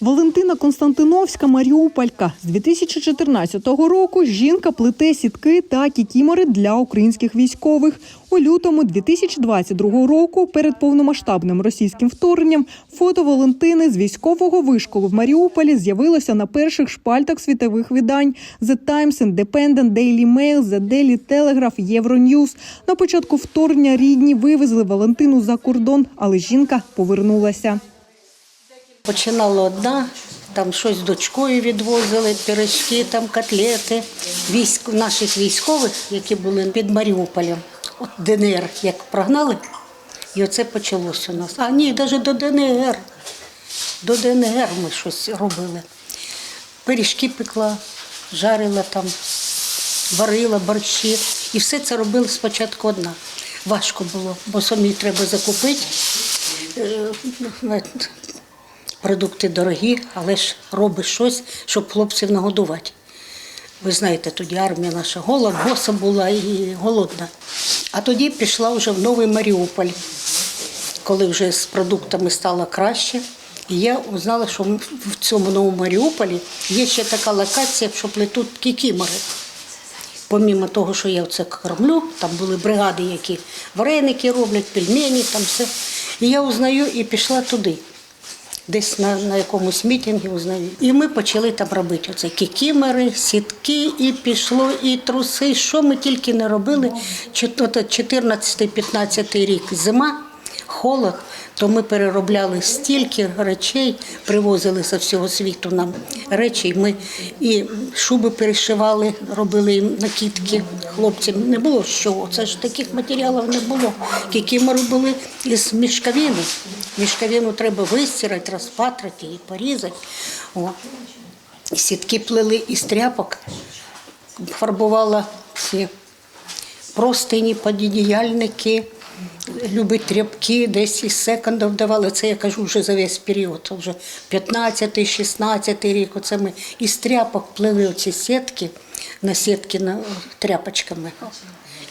Валентина Константиновська, Маріуполька. З 2014 року жінка плете сітки та кікімори для українських військових. У лютому 2022 року, перед повномасштабним російським вторгненням, фото Валентини з військового вишколу в Маріуполі з'явилося на перших шпальтах світових видань The Times, Independent, Daily Mail, The Daily Telegraph, Euronews. На початку вторгнення рідні вивезли Валентину за кордон, але жінка повернулася. Починала одна, там щось з дочкою відвозили, пиріжки, там котлети. Військ, наших військових, які були під Маріуполем, от ДНР, як прогнали, і оце почалося у нас. А ні, навіть до ДНР. До ДНР ми щось робили. Пиріжки пекла, жарила там, варила борщі. І все це робила спочатку одна. Важко було, бо самі треба закупити. Продукти дорогі, але ж робиш щось, щоб хлопців нагодувати. Ви знаєте, тоді армія наша гола, боса була і голодна. А тоді пішла вже в Новий Маріуполь, коли вже з продуктами стало краще. І я узнала, що в цьому новому Маріуполі є ще така локація, що плетуть кікімори. Помімо того, що я це кормлю, там були бригади, які вареники роблять, пельмені, там все. І я узнаю і пішла туди десь на, на якомусь мітингі узнаю. І ми почали там робити оце кікімери, сітки, і пішло, і труси. Що ми тільки не робили. 14-15 рік зима, холод, то ми переробляли стільки речей, привозили з всього світу нам речі. Ми і шуби перешивали, робили їм накидки хлопцям. Не було що. Це ж таких матеріалів не було. Кікімори були із мішковини. Мішковину треба вистирати, розпатрати і порізати. О. Сітки плели із тряпок, фарбувала всі простині, подіяльники, любить тряпки, десь із секондів давали. Це я кажу вже за весь період. Вже 15-16 рік. Оце ми із тряпок плели оці сітки на сітки на, тряпочками.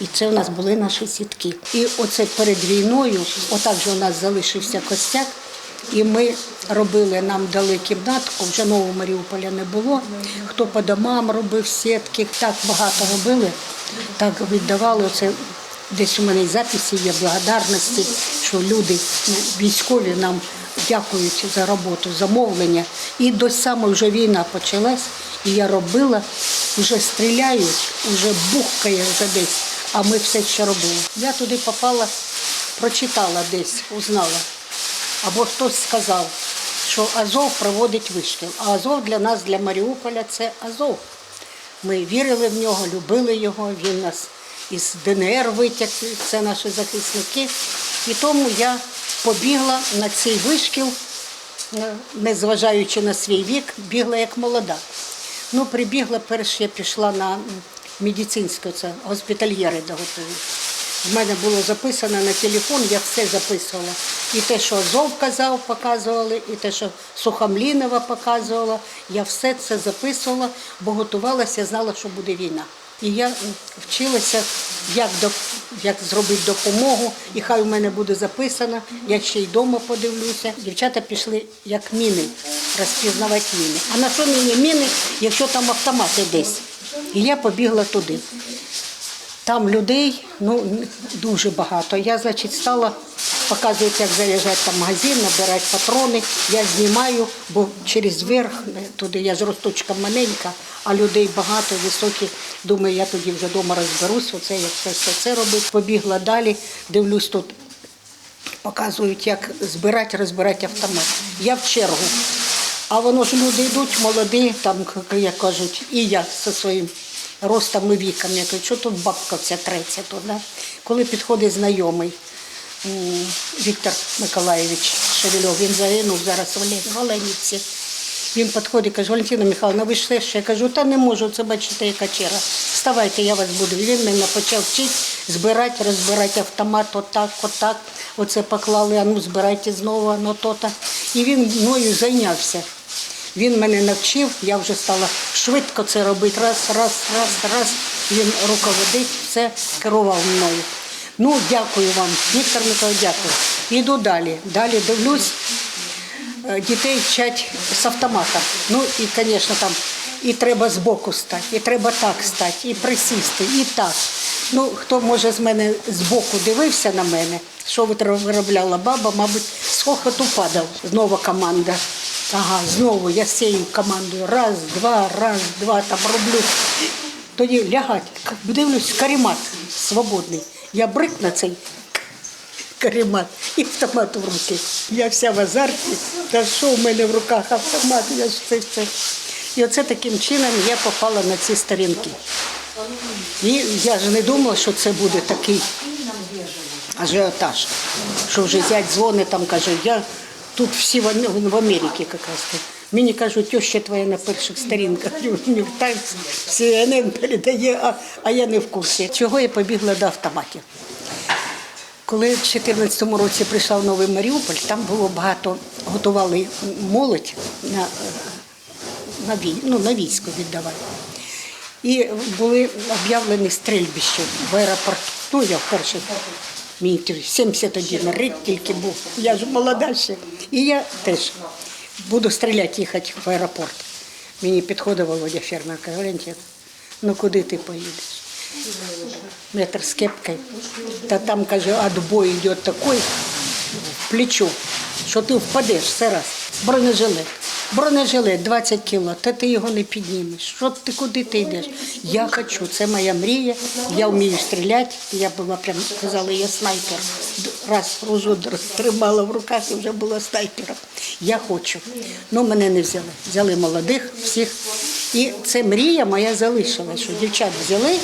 І це у нас були наші сітки. І оце перед війною, отак же у нас залишився костяк. І ми робили, нам дали кімнатку, вже нового Маріуполя не було. Хто по домам робив сітки, так багато робили, так віддавали. Оце десь у мене записи є благодарності, що люди військові нам дякують за роботу, замовлення. І до саме вже війна почалась, і я робила, вже стріляють, вже бухкає вже десь, а ми все ще робили. Я туди попала, прочитала десь, узнала або хтось сказав, що Азов проводить вишкіл. А Азов для нас, для Маріуполя, це Азов. Ми вірили в нього, любили його, він нас із ДНР витяг, це наші захисники. І тому я побігла на цей вишкіл, е, незважаючи на свій вік, бігла як молода. Ну, прибігла, перш я пішла на м, медицинське, це госпітальєри доготують. В мене було записано на телефон, я все записувала. І те, що Азов казав, показували, і те, що Сухомлінова показувала. Я все це записувала, бо готувалася, знала, що буде війна. І я вчилася, як, до, як зробити допомогу, і хай у мене буде записано, я ще й вдома подивлюся. Дівчата пішли як міни, розпізнавати міни. А на що мені міни, якщо там автомати десь? І я побігла туди. Там людей ну, дуже багато. Я, значить, стала показувати, як заряджати там магазин, набирати патрони. Я знімаю, бо через верх е, туди я з росточком маленька, а людей багато, високі. Думаю, я тоді вже вдома розберусь, оце як все, все це робити. Побігла далі, дивлюсь тут. Показують, як збирати, розбирати автомат. Я в чергу. А воно ж люди йдуть, молоді, там, як кажуть, і я зі своїм ростом і віком. Я кажу, що тут бабка ця треться тут, да? Коли підходить знайомий Віктор Миколаєвич Шевельов, він загинув зараз в Оле- Оленівці. Він підходить, і каже, Валентина Михайловна, ви ж ще? Я кажу, та не можу, це бачите, яка черга. Вставайте, я вас буду. Він мене почав вчити збирати, розбирати автомат, отак, отак. Оце поклали, а ну збирайте знову, а ну то-то. І він мною зайнявся. Він мене навчив, я вже стала швидко це робити. Раз, раз, раз, раз. Він руководить, все керував мною. Ну, дякую вам, Віктор Миколаївич, дякую. Іду далі. Далі дивлюсь, е, дітей вчать з автомата. Ну і, звісно, там і треба збоку стати, і треба так стати, і присісти, і так. Ну, хто може з мене збоку дивився на мене, що виробляла баба, мабуть, з хохоту падав. Знову команда. Ага, знову я з цією командою. Раз, два, раз, два, там роблю. Тоді лягать, дивлюсь, каремат свободний. Я брик на цей каремат і автомат в руки. Я вся в азарті, та що в мене в руках автомат, я ж це все. І оце таким чином я попала на ці сторінки. І я ж не думала, що це буде такий ажіотаж, що вже зять дзвонить, там каже, я тут всі в Америці якраз. Мені кажуть, теща твоя на перших сторінках Нью-Йорк CNN передає, а, а я не в курсі. Чого я побігла до автоматів? Коли в 2014 році прийшов новий Маріуполь, там було багато, готували молодь на, на, ну, на військо віддавали. І були об'явлені стрільбища в аеропорту. Ну, я вперше. Мені тоді 71 рік тільки був. Я ж молода ще. І я теж буду стріляти, їхати в аеропорт. Мені підходив Володя фермер, каже, Валентин, ну куди ти поїдеш? Метр з кепкою. Та там, каже, отбой йде такий в плечо, що ти впадеш все раз. Бронежилет. Бронежилет 20 кіло, та ти його не піднімеш. Що ти куди ти йдеш? Я хочу, це моя мрія. Я вмію стріляти. Я була прям казала, я снайпер. Раз ружу тримала в руках і вже була снайпером. Я хочу. Ну мене не взяли. Взяли молодих всіх. І це мрія моя залишилась, що дівчат взяли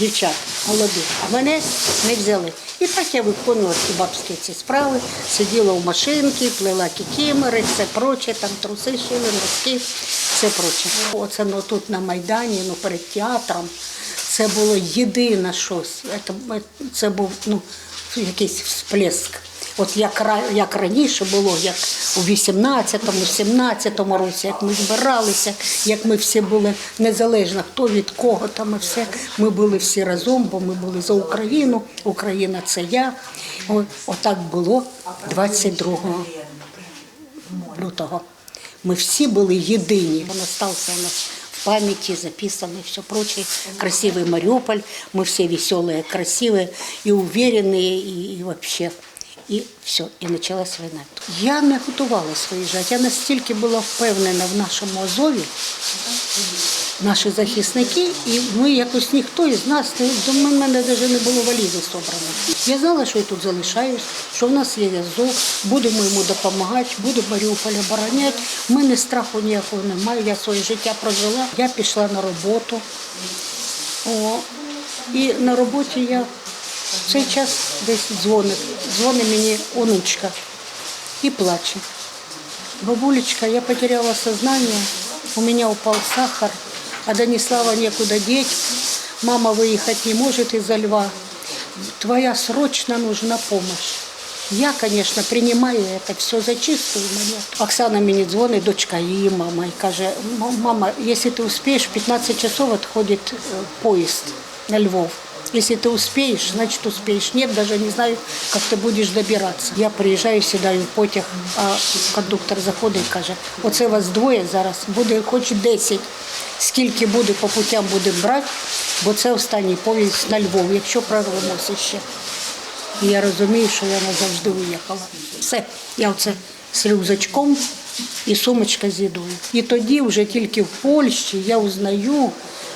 дівчат молодих, а мене не взяли. І так я виконувала ці бабські ці справи, сиділа в машинці, плела кікімери, все проче, там труси шили, носки, все проче. Оце ну, тут на Майдані, ну, перед театром, це було єдине щось. Це, це був ну, якийсь всплеск. От як, як раніше було, як у 18-му, 17-му році, як ми збиралися, як ми всі були незалежно хто від кого, там і все. Ми були всі разом, бо ми були за Україну. Україна це я. Отак було 22 лютого. Ми всі були єдині. Він залишився у нас в пам'яті, записаний, все прочее. Красивий Маріуполь, ми всі веселые, красивые і уверені, і, и вообще. І все, і почалась війна. Я не готувалася виїжджати. Я настільки була впевнена в нашому Азові, наші захисники, і ми якось ніхто із нас до мене навіть не було валізи зібрано. Я знала, що я тут залишаюсь, що в нас є Азов, будемо йому допомагати, будемо Маріуполь обороняти. У мене страху ніякого немає. Я своє життя прожила. Я пішла на роботу. О, і на роботі я в цей час десь дзвонить. Дзвонить мені онучка і плаче. Бабулечка, я потеряла сознание, у меня упал сахар, а Данислава некуда деть, мама выехать не может из-за льва. Твоя срочно нужна помощь. Я, конечно, принимаю это все за чистую монету. Оксана мені дзвонить, дочка її мама, і каже, мама, якщо ти успієш, 15 часов відходить е, поїзд на Львов. Если ты успеешь, значит успеешь. Нет, даже не знаю, как ты будешь добираться. Я приїжджаю, сідаю в потяг, а кондуктор заходить і каже, оце вас двоє зараз, буде хоч 10. Скільки буде по путям буде брати, бо це останній поїзд на Львов, якщо прорвемося ще. І я розумію, що я назавжди уїхала. Все, я оце з рюкзачком і сумочка з їдою. І тоді вже тільки в Польщі я узнаю,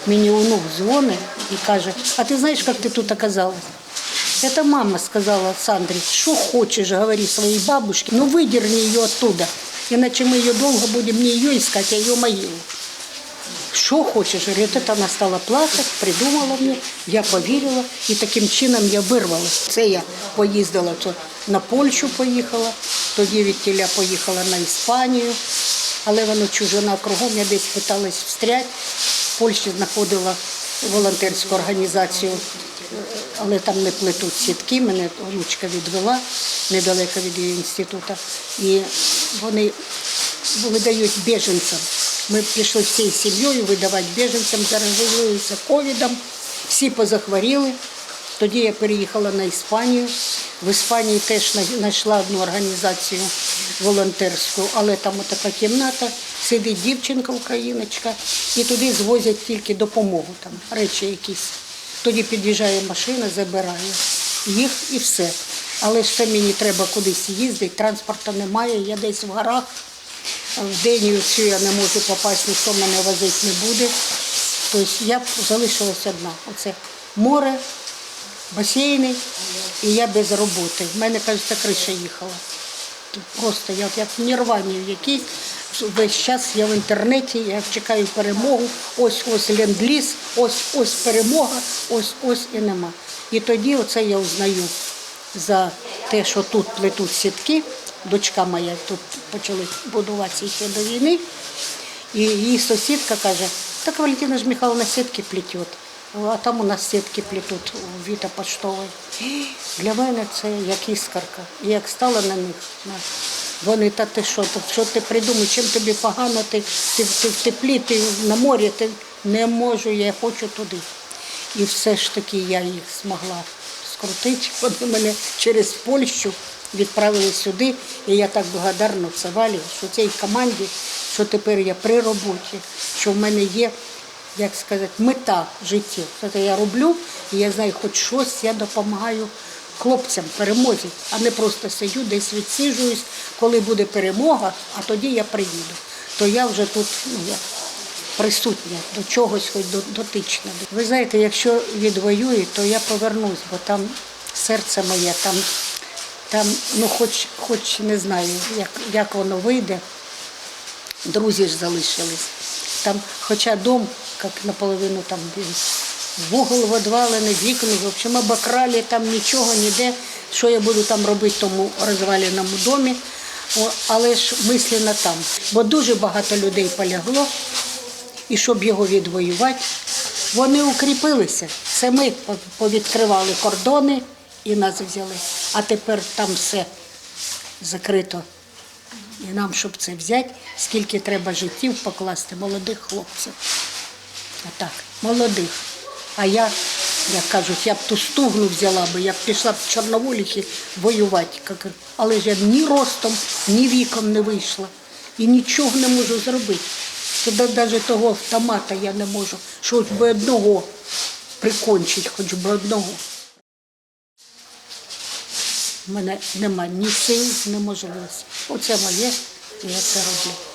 мені онук дзвонить і каже, а ти знаєш, як ти тут оказалась? Это мама сказала Сандре, что хочешь, говори своей бабушке, но выдерни ее оттуда, иначе мы ее долго будем не ее искать, а ее могилу. Що хочеш? Говорить, это вона стала плакати, придумала мені, я повірила і таким чином я вирвала. Це я поїздила то на Польщу поїхала, тоді від тіля поїхала на Іспанію, але воно чужина кругом, я десь питалась встрять. в Польщі знаходила волонтерську організацію, але там не плетуть сітки, мене внучка відвела недалеко від її інституту. І вони видають біженцям. Ми пішли всією сім'єю видавати біженцям, заразилися ковідом, всі позахворіли. Тоді я переїхала на Іспанію, В Іспанії теж знайшла одну організацію волонтерську, але там така кімната, сидить дівчинка, україночка, і туди звозять тільки допомогу, там, речі якісь. Тоді під'їжджає машина, забирає їх і все. Але це мені треба кудись їздити, транспорту немає, я десь в горах. В день цю я не можу попасти, ніхто мене возити не буде. Тобто я залишилась одна. Оце море, басейни, і я без роботи. В мене, кажеться, криша їхала. Просто я як в нірвані в якійсь. Весь час я в інтернеті, я чекаю перемогу. Ось ось ленд-ліз, ось ось перемога, ось ось і нема. І тоді оце я узнаю за те, що тут плетуть сітки. Дочка моя тут почали будуватися ще до війни. І її сусідка каже, так Валентина ж Михайловна сітки плетет. А там у нас сітки плетуть у Віта Поштової. Для мене це як іскарка. І як стала на них, вони та ти що, що ти придумаєш, чим тобі погано, ти, ти, ти в теплі, ти на морі, ти не можу, я хочу туди. І все ж таки я їх змогла скрутити. Вони мене через Польщу відправили сюди. І я так благодарна це що цій команді, що тепер я при роботі, що в мене є, як сказати, мета життя. Це я роблю, і я знаю, хоч щось я допомагаю хлопцям перемозі, а не просто сидю, десь відсиджуюсь, коли буде перемога, а тоді я приїду. То я вже тут ну, як присутня до чогось, хоч до- дотична. Ви знаєте, якщо відвоюють, то я повернусь, бо там серце моє, там, там ну хоч, хоч не знаю, як, як воно вийде. Друзі ж залишились. Там, хоча дом, як наполовину там він вугол відвалений, вікна, в общем, обокрали, там нічого, ніде. Що я буду там робити в тому розваленому домі. Але ж мислено там. Бо дуже багато людей полягло, і щоб його відвоювати, вони укріпилися. Це ми повідкривали кордони і нас взяли. А тепер там все закрито. І нам, щоб це взяти, скільки треба життів покласти молодих хлопців. Отак, молодих. А я, як кажуть, я б ту стугну взяла би, я б пішла б в Чорноволіхи воювати. Але ж я ні ростом, ні віком не вийшла. І нічого не можу зробити. Туди навіть того автомата я не можу, що хоч би одного прикончити, хоч би одного. У мене нема ні сил, ні можливості. Оце моє, і я це роблю.